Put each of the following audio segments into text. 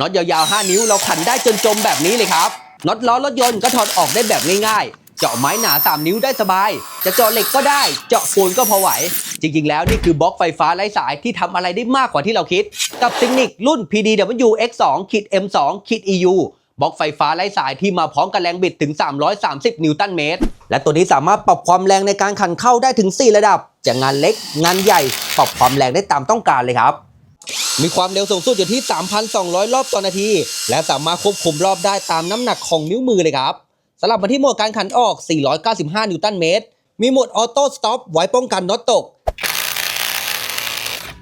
น็อตยาวๆ 5 นิ้วเราขันได้จนจมแบบนี้เลยครับน็อตล้อรถยนต์ก็ถอดออกได้แบบง่ายๆ เจาะไม้หนา 3 นิ้วได้สบาย จะเจาะเหล็กก็ได้ เจาะปูนก็พอไหว จริงๆ แล้วนี่คือบล็อกไฟฟ้าไร้สายที่ทำอะไรได้มากกว่าที่เราคิด กับซิงนิกรุ่น PDW X2 M2 EU บล็อกไฟฟ้าไร้สายที่มาพร้อมกับแรงบิดถึง 330 นิวตันเมตร และตัวนี้สามารถปรับความแรงในการขันเข้าได้ถึง 4 ระดับ จากงานเล็กงานใหญ่ ปรับความแรงได้ตามต้องการเลยครับ มีความเร็วสูงสุดอยู่ที่ 3,200 รอบต่อนาที และสามารถควบคุมรอบได้ตามน้ำหนักของนิ้วมือเลยครับสลับมาที่โหมดการขันออก 495 นิวตันเมตร มีโหมดออโต้สต็อปไว้ป้องกันน็อตตก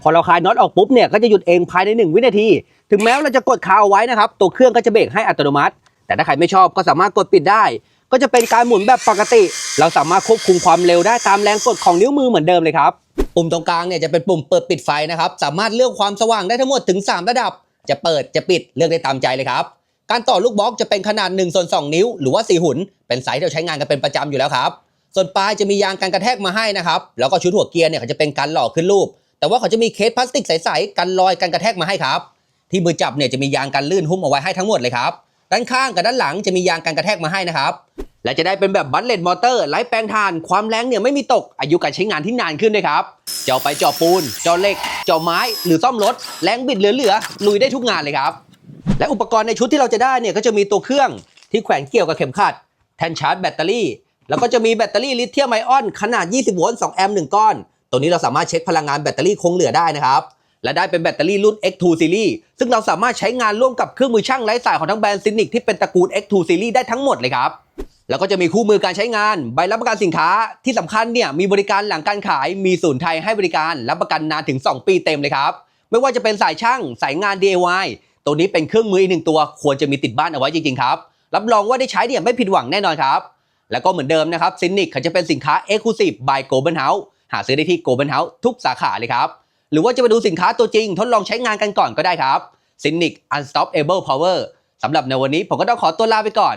พอเราคลายน็อตออกปุ๊บเนี่ยก็จะหยุดเองภายใน 1 วินาที ถึงแม้ว่าเราจะกดคาเอาไว้นะครับ ตัวเครื่องก็จะเบรกให้อัตโนมัติ แต่ถ้าใครไม่ชอบก็สามารถกดปิดได้ ก็จะเป็นการหมุนแบบปกติ เราสามารถควบคุมความเร็วได้ตามแรงกดของนิ้วมือเหมือนเดิมเลยครับ ปุ่มตรงกลางเนี่ยจะเป็นปุ่มเปิดปิดไฟนะครับ สามารถเลือกความสว่างได้ทั้งหมดถึง 3 ระดับ จะเปิดจะปิดเลือกได้ตามใจเลยครับ การต่อลูกบล็อกจะเป็นขนาด1ส่วน2นิ้ว หรือว่า 4 หุ่น เป็นไซส์ที่เราใช้งานกันเป็นประจำอยู่แล้วครับ ส่วนปลายจะมียางกันกระแทกมาให้นะครับ แล้วก็ชุดหัวเกียร์เนี่ยเขาจะเป็นการหล่อขึ้นรูป แต่ว่าเขาจะมีเคสพลาสติกใสๆกันรอยกันกระแทกมาให้ครับ ที่มือจับเนี่ยจะมียางกันลื่นหุ้มเอาไว้ให้ทั้งหมดเลยครับ ด้านข้างกับด้านหลังจะมียางกันกระแทกมาให้นะครับ และจะได้เป็นแบบบัตเลตมอเตอร์ไร้แปลงทาน ความแรงเนี่ยไม่มีตก อายุการใช้งานที่นานขึ้นด้วยครับ เจาะไปเจาะปูน เจาะเหล็ก เจาะไม้ หรือซ่อมรถ แรงบิดเหลือๆ ลุยได้ทุกงานเลยครับ และอุปกรณ์ในชุดที่เราจะได้เนี่ยก็จะมีตัวเครื่องที่แขวนเกี่ยวกับเข็มขัด แทนชาร์จแบตเตอรี่ แล้วก็จะมีแบตเตอรี่ลิเธียมไอออนขนาด 20 โวลต์ 2 แอมป์ 1 ก้อน ตัวนี้เราสามารถเช็คพลังงานแบตเตอรี่คงเหลือได้นะครับ และได้เป็นแบตเตอรี่รุ่น X2 Series ซึ่งเราสามารถใช้งานร่วมกับเครื่องมือช่างไร้สายของทั้งแบรนด์ซินิกที่เป็นตระกูล X2 Series ได้ทั้งหมดเลยครับ แล้วก็จะมีคู่มือการใช้งาน ใบรับประกันสินค้าที่สำคัญเนี่ยมีบริการหลังการขายมีศูนย์ไทยให้บริการรับประกันนานถึง 2 ปีเต็มเลยครับ ไม่ว่าจะเป็นสายช่างสายงาน DIY ตัวนี้เป็นเครื่องมืออีกหนึ่งตัวควรจะมีติดบ้านเอาไว้จริงๆครับรับรองว่าได้ใช้เนี่ยไม่ผิดหวังแน่นอนครับ แล้วก็เหมือนเดิมนะครับซินิกเขาจะเป็นสินค้า Exclusive by Global House หาซื้อได้ที่ Global House ทุกสาขาเลยครับหรือว่าจะไปดูสินค้าตัวจริง ทดลองใช้งานกันก่อนก็ได้ครับซินิก Unstoppable Power สำหรับในวันนี้ผมก็ต้องขอตัวลาไปก่อน